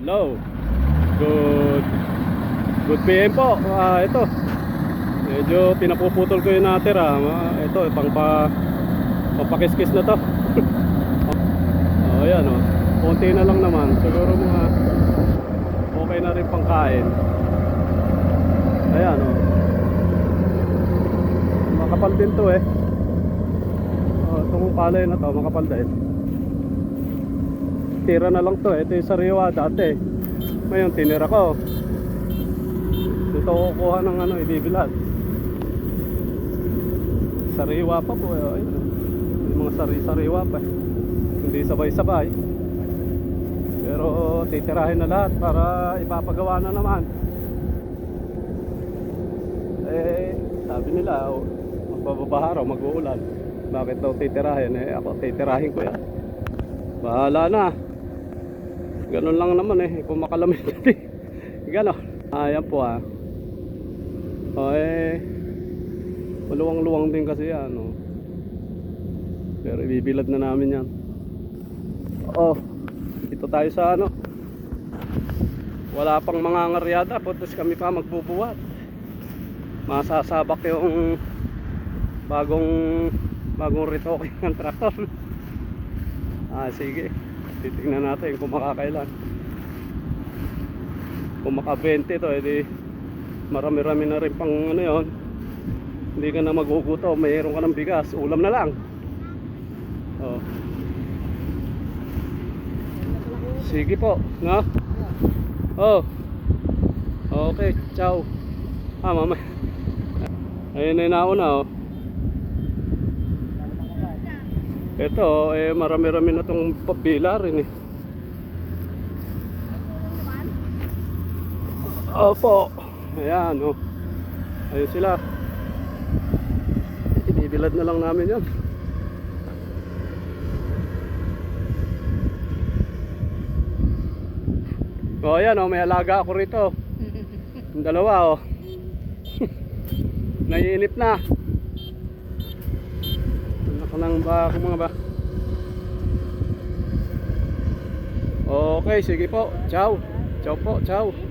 Hello. Good Good PM po. Ah, ito. Medyo pinapuputol ko yung natira. Ah, ito, pang pa papakiskis na to. oh, ayan oh. Konti na lang naman. Siguro mga okay na rin pang kain. Ayan oh. Makapal din to eh. Oh, itong palay na to, makapal din. Tira na lang to. Ito yung sariwa dati. Ngayon, tinira ko. Dito kukuha ng ano, ibibilad. Sariwa pa po. eh. Ayun. oh. May mga sari-sariwa pa. Hindi sabay-sabay. Pero titirahin na lahat para ipapagawa na naman. Eh, sabi nila, oh, magbabaha raw, mag-uulan. Bakit daw titirahin? Eh, ako titirahin ko yan. Bahala na. Ganun lang naman eh, kung makalamit eh. Ganon. Ayan po ah. O eh, maluwang-luwang din kasi yan. Oh. Pero ibibilad na namin yan. Oh, ito tayo sa ano. Wala pang mga ngaryada, putos kami pa magbubuhat. Masasabak yung bagong bagong retoke ng traktor. Ah, sige. Titingnan natin kung makakailan. Kung maka 20 to, edi marami-rami na rin pang ano yon. Hindi ka na maguguto, mayroon ka ng bigas, ulam na lang. Oh. Sige po, no? Oh. Okay, ciao. Ah, mama. Ayun na yung nauna, oh. Ito, eh, marami-rami na itong pabila rin eh. Opo. Ayan, oh. Ayun sila. Ibibilad na lang namin yan. Oh, ayan, oh, may alaga ako rito. Yung dalawa, oh. Naiinip na. Ng ba ako mga ba? Okay, sige po. Ciao. Ciao po, ciao.